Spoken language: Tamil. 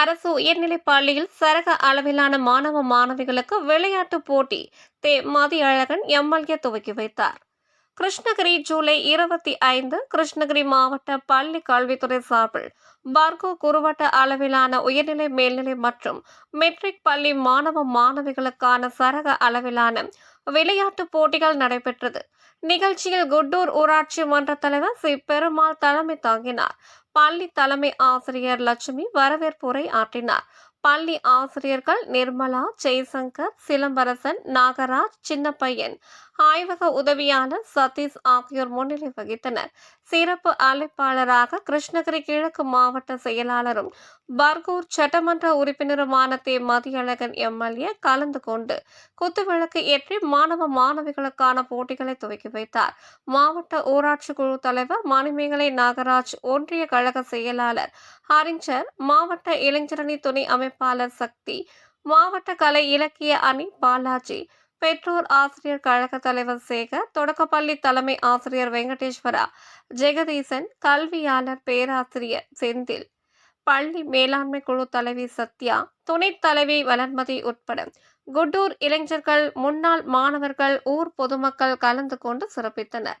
அரசு உயர்நிலைப் பள்ளியில் சரக அளவிலான மாணவ மாணவிகளுக்கு விளையாட்டுப் போட்டி. தே. மதியழகன் எம்எல்ஏ துவக்கி வைத்தார். கிருஷ்ணகிரி ஜூலை இருபத்தி ஐந்து கிருஷ்ணகிரி மாவட்ட பள்ளி கல்வித்துறை சார்பில் பார்கோ குறுவட்ட அளவிலான உயர்நிலை மேல்நிலை மற்றும் மெட்ரிக் பள்ளி மாணவ மாணவிகளுக்கான சரக அளவிலான விளையாட்டுப் போட்டிகள் நடைபெற்றது. நிகழ்ச்சியில் குட்டூர் ஊராட்சி மன்ற தலைவர் சி. பெருமாள் தலைமை தாங்கினார். பள்ளி தலைமை ஆசிரியர் லட்சுமி வரவேற்புரை ஆற்றினார். பள்ளி ஆசிரியர்கள் நிர்மலா ஜெய்சங்கர் சிலம்பரசன் நாகராஜ் சின்னப்பையன் ஆய்வக உதவியாளர் சதீஷ் ஆகியோர் முன்னிலை வகித்தனர். சிறப்பு அழைப்பாளராக கிருஷ்ணகிரி கிழக்கு மாவட்ட செயலாளரும் பர்கூர் சட்டமன்ற உறுப்பினருமான தே. மதியழகன் எம்எல்ஏ கலந்து கொண்டு குத்துவிளக்கு ஏற்றி மாணவ மாணவிகளுக்கான போட்டிகளை துவக்கி வைத்தார். மாவட்ட ஊராட்சி குழு தலைவர் மணிமேகலை நாகராஜ் ஒன்றிய கழக செயலாளர் ஹரிஞ்சர் மாவட்ட இளைஞரணி துணை அமைப்பாளர் சக்தி மாவட்ட கலை இலக்கிய அணி பாலாஜி பெற்றோர் ஆசிரியர் கழக தலைவர் சேகர் தொடக்கப்பள்ளி தலைமை ஆசிரியர் வெங்கடேஸ்வரா ஜெகதீசன் கல்வியாளர் பேராசிரியர் செந்தில் பள்ளி மேலாண்மை குழு தலைவி சத்யா துணைத் தலைவி வளர்மதி உட்பட குட்டூர் இளைஞர்கள் முன்னாள் மாணவர்கள் ஊர் பொதுமக்கள் கலந்து கொண்டு சிறப்பித்தனர்.